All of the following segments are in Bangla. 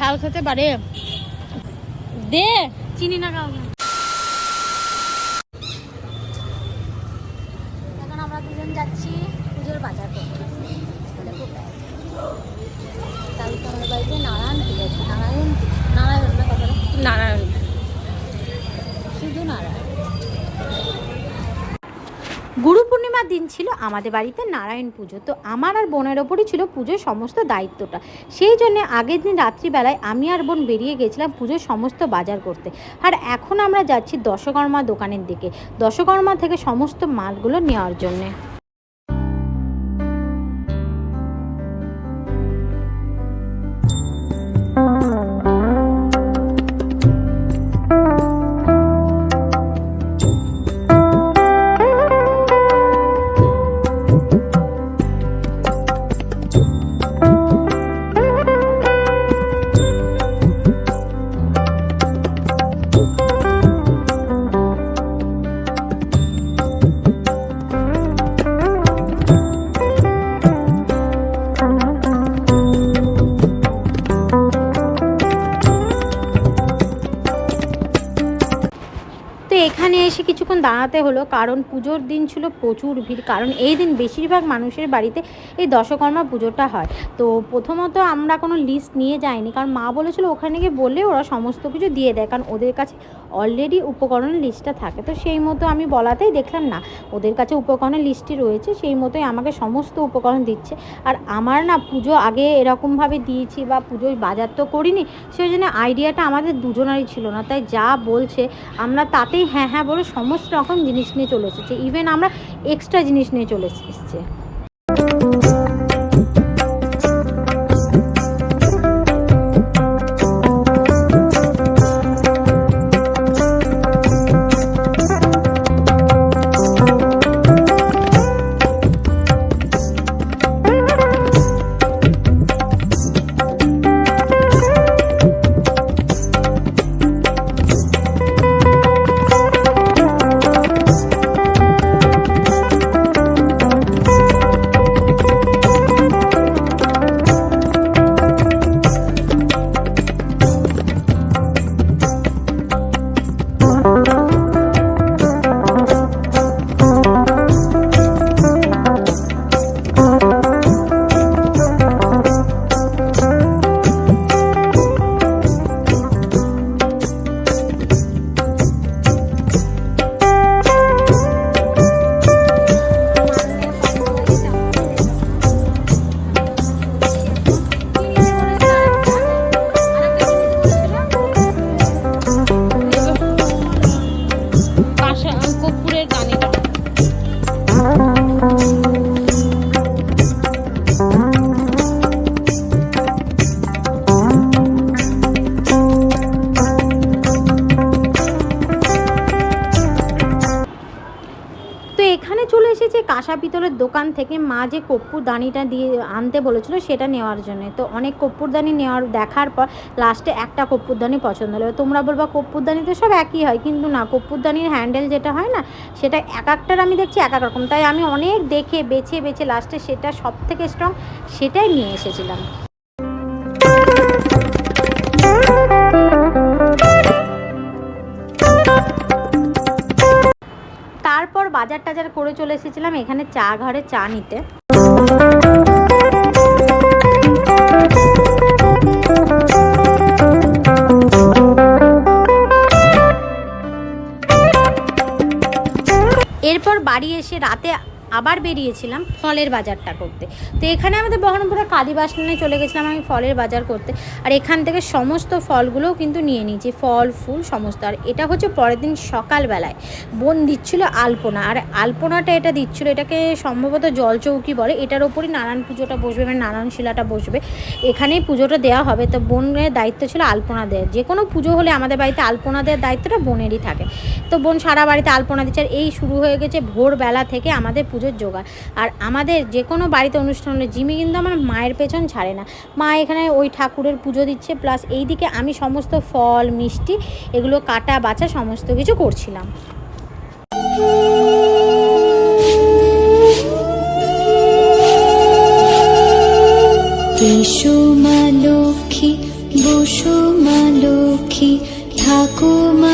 ঝাল খেতে পারে। দে। চিনি না কাউকে এখন আমরা দুজন যাচ্ছি পুজোর বাজার করতে দেখো ব্যাগ। কালকে আমাদের বাড়িতে নারায়ণ পুজো আছে নারায়ণ নারায়ণ না কথাটা নারায়ণ শুধু নারায়ণ গুরু পূর্ণিমার দিন ছিল আমাদের বাড়িতে নারায়ণ পুজো। তো আমার আর বোনের ওপরই ছিল পুজোর সমস্ত দায়িত্বটা। সেই জন্য আগের দিন রাত্রিবেলায় আমি আর বোন বেরিয়ে গেছিলাম পুজোর সমস্ত বাজার করতে। আর এখন আমরা যাচ্ছি দশকর্মা দোকানের দিকে। দশকর্মা থেকে সমস্ত মালগুলো নেওয়ার জন্যে। তো এখানে এসে কিছুক্ষণ দাঁড়াতে হলো, কারণ পুজোর দিন ছিল প্রচুর ভিড়। কারণ এই দিন বেশিরভাগ মানুষের বাড়িতে এই দশকর্মা পুজোটা হয়। তো প্রথমত আমরা কোনো লিস্ট নিয়ে যাইনি, কারণ মা বলেছিল ওখানে গিয়ে বললে ওরা সমস্ত কিছু দিয়ে দেয়, কারণ ওদের কাছে অলরেডি উপকরণের লিস্টটা থাকে। তো সেই মতো আমি বলাতেই দেখলাম, না, ওদের কাছে উপকরণের লিস্টটি রয়েছে, সেই মতোই আমাকে সমস্ত উপকরণ দিচ্ছে। আর আমার না পুজো আগে এরকমভাবে দিয়েছি বা পুজোয় বাজার তো করিনি, সেই জন্য আইডিয়াটা আমাদের দুজনারই ছিল না। তাই যা বলছে, আমরা তাতেই হ্যাঁ হ্যাঁ বলে, সমস্ত রকম জিনিস নিয়ে চলে এসেছে। ইভেন আমরা এক্সট্রা জিনিস নিয়ে চলে এসেছি। দোকান থেকে মা যে কর্পূর দানিটা দিয়ে আনতে বলেছিল সেটা নেওয়ার জন্য। তো অনেক কর্পূরদানি নেওয়ার, দেখার পর লাস্টে একটা কর্পূরদানি পছন্দ হলো। তোমরা বলবা কর্পূরদানি তো সব একই হয়, কিন্তু না কর্পূরদানির হ্যান্ডেল যেটা হয় না, সেটা এক একটার আমি দেখছি এক এক রকম। তাই আমি অনেক দেখে, বেছে বেছে লাস্টে সেটা সব থেকে স্ট্রং সেটাই নিয়ে এসেছিলাম। বাজার টাজার করে চলে এসেছিলাম এখানে চা ঘরে চা নিতে। এরপর বাড়ি এসে রাতে আবার বেরিয়েছিলাম ফলের বাজারটা করতে। তো এখানে আমাদের বহরমপুরে কালীবাসনে চলে গেছিলাম আমি ফলের বাজার করতে। আর এখান থেকে সমস্ত ফলগুলোও কিন্তু নিয়ে নিয়েছি, ফল, ফুল, সমস্ত। আর এটা হচ্ছে পরের দিন সকালবেলায়। বোন দিচ্ছিল আলপনা। আর আলপনাটা এটা দিচ্ছিল, এটাকে সম্ভবত জলচৌকি বলে। এটার ওপরই নারায়ণ পুজোটা বসবে মানে নারায়ণ শিলাটা বসবে। এখানেই পুজোটা দেওয়া হবে। তো বোনের দায়িত্ব ছিল আলপনা দেওয়ার। যে কোনো পুজো হলে আমাদের বাড়িতে আলপনা দেওয়ার দায়িত্বটা বোনেরই থাকে। তো বোন সারা বাড়িতে আলপনা দিচ্ছে। আর এই শুরু হয়ে গেছে ভোরবেলা থেকে আমাদের পুজোর জোগাড়। আর আমাদের যে কোনো বাড়িতে অনুষ্ঠান হলে জিমি কিন্তু আমার মায়ের পেছন ছাড়ে না। মা এখানে ওই ঠাকুরের পুজো দিচ্ছে প্লাস এই দিকে আমি সমস্ত ফল, মিষ্টি, এগুলো কাটা, বাছা সমস্ত কিছু করছিলাম। এসো মা লক্ষ্মী ঠাকুমা লক্ষ্মী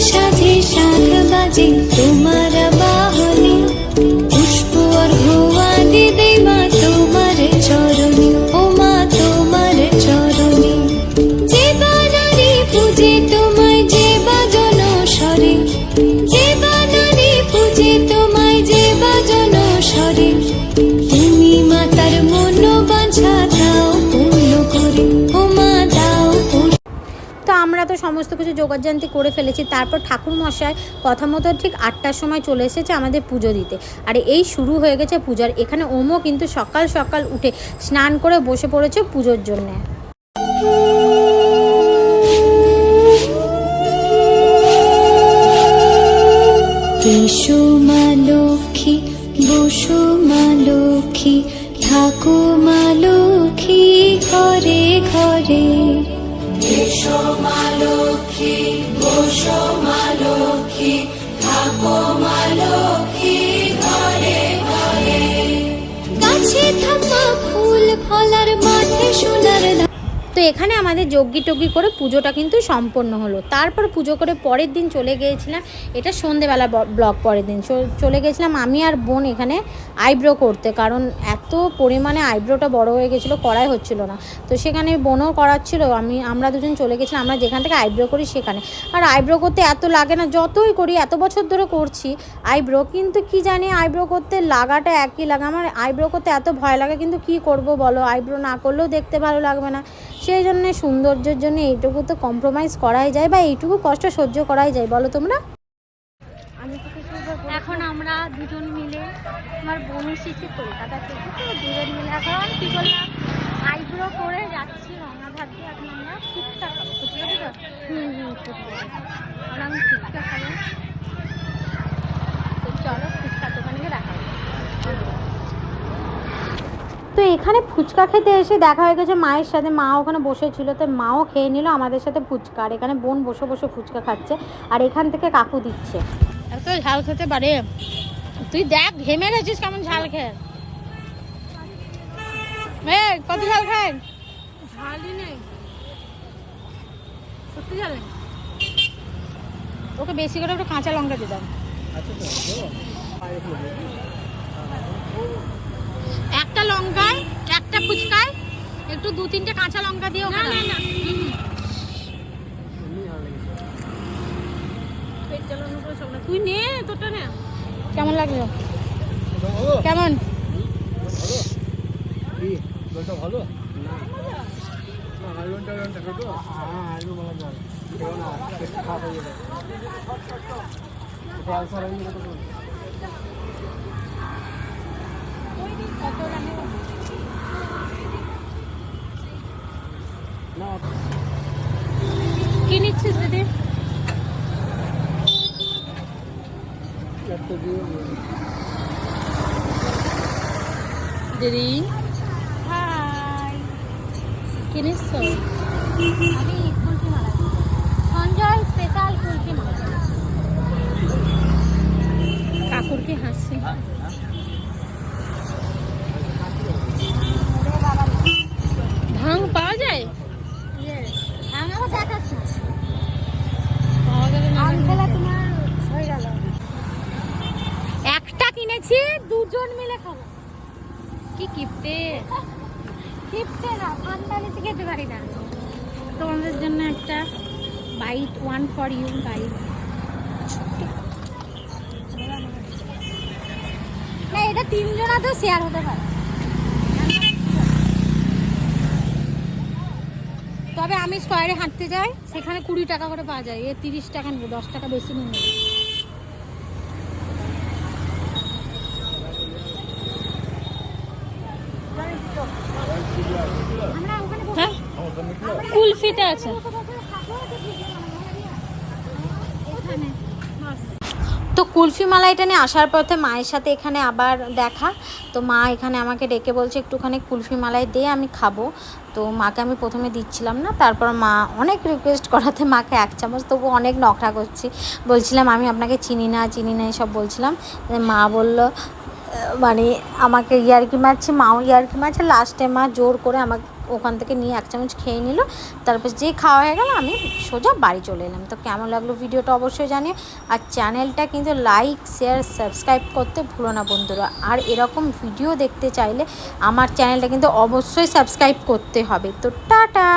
shall সমস্ত কিছু যোগাযান্তি করে ফেলেছি। তারপর ঠাকুর মশাই কথা মতো ঠিক আটটার সময় চলে এসেছে আমাদের পুজো দিতে। আর এই শুরু হয়ে গেছে পূজার। এখানে ওমও কিন্তু সকাল সকাল উঠে স্নান করে বসে পড়েছে পুজোর জন্যে। মাঠে সোনার ধান তো এখানে আমাদের যজ্ঞি টজ্ঞি করে পুজোটা কিন্তু সম্পন্ন হলো। তারপর পুজো করে পরের দিন চলে গিয়েছিলাম, এটা সন্ধেবেলা ব্লগ পরের দিন। চলে গেছিলাম আমি আর বোন এখানে আইব্রো করতে, কারণ এত পরিমাণে আইব্রোটা বড় হয়ে গেছিল করাই হচ্ছিল না। তো সেখানে বোনও করাচ্ছিল, আমি, আমরা দুজন চলে গেছিলাম আমরা যেখান থেকে আইব্রো করি সেখানে। আর আইব্রো করতে এত লাগে না, যতই করি, এত বছর ধরে করছি আইব্রো, কিন্তু কি জানি আইব্রো করতে লাগাটা একই লাগে। আমার আইব্রো করতে এত ভয় লাগে, কিন্তু কি করব বলো? আইব্রো না করলেও দেখতে ভালো লাগবে না। সেই জন্য, সৌন্দর্যের জন্য এইটুকু তো কম্প্রোমাইজ করাই যায় বা এইটুকু কষ্ট সহ্য করাই যায়, বলো তোমরা? এখন আমরা দুজন মিলে আমার বোন এসেছে কলকাতা থেকে, তো দুজন মিলে। এখন কি করলাম আইব্রো করে যাচ্ছি রঙাঘাট দিয়ে এখন আমরা ফুচকা খাব ফুচকা দিল হুম হুম ফুচকা আমি ফুচকা খাব। তো চলো ফুচকা দোকানে গিয়ে দেখা হবে। তো এখানে ফুচকা খেতে এসে দেখা হয়ে গেছে মায়ের সাথে। মা ওখানে বসেছিল তো মাও খেয়ে নিল আমাদের সাথে ফুচকা। আর এখানে বোন বসে বসে ফুচকা খাচ্ছে আর এখান থেকে কাকু দিচ্ছে। এত ঝাল খেতে পারে। তুই দেখ ঘেমে গেছিস কেমন ঝাল খেয়ে কত ঝাল খায়? ঝালই নেই। সত্যি ঝাল ওকে বেশি করে একটু কাঁচা লঙ্কা দিতাম একটা লঙ্কায় একটা ফুচকায় একটু দু তিনটে কাঁচা লঙ্কা দিয়ে করে সব না। তুই নে তোরটা নে। কেমন লাগল? কেমন? ভালো না ভালো না কেউ না একটু খারাপ হয়ে যাবে ফল সারা নিয়ে কত না কি নিচ্ছিস দিদি? দিদি? হাই কি নিচ্ছ? কিনেছি দুজন মিলে খাব। কি কিপটে। কিপটে না ঠান্ডা নিচে খেতে পারি না। তোমাদের জন্য একটা bite one for you guys না এটা তিনজনাতেও শেয়ার হতে পারে। তবে আমি স্কোয়ারে হাঁটতে যাই সেখানে কুড়ি টাকা করে পাওয়া যায়। এ তিরিশ টাকা নেবে দশ টাকা বেশি নিয়ে নেবে হ্যাঁ কুলফিতে আছে। তো কুলফি মালাইটা নিয়ে আসার পথে মায়ের সাথে এখানে আবার দেখা। তো মা এখানে আমাকে ডেকে বলছে, একটুখানি কুলফি মালাই দিয়ে আমি খাব। তো মাকে আমি প্রথমে দিচ্ছিলাম না, তারপর মা অনেক রিকোয়েস্ট করাতে মাকে এক চামচ, তবু অনেক নখরা করছি। বলছিলাম, আমি আপনাকে চিনি না চিনি না, এসব বলছিলাম। মা বলল মানে আমাকে ইয়ার্কি মারছে, মাও ইয়ার্কি মারছে, লাস্টে মা জোর করে আমাকে ওখান থেকে নিয়ে এক চামচ খেয়ে নিল। তারপর যে খাওয়া হয়ে গেল, আমি সোজা বাড়ি চলে এলাম। তো কেমন লাগল ভিডিওটা অবশ্যই জানিও। আর চ্যানেলটা কিন্তু লাইক শেয়ার সাবস্ক্রাইব করতে ভুলো না বন্ধুরা। আর এরকম ভিডিও দেখতে চাইলে আমার চ্যানেলটা কিন্তু অবশ্যই সাবস্ক্রাইব করতে হবে। তো টাটা!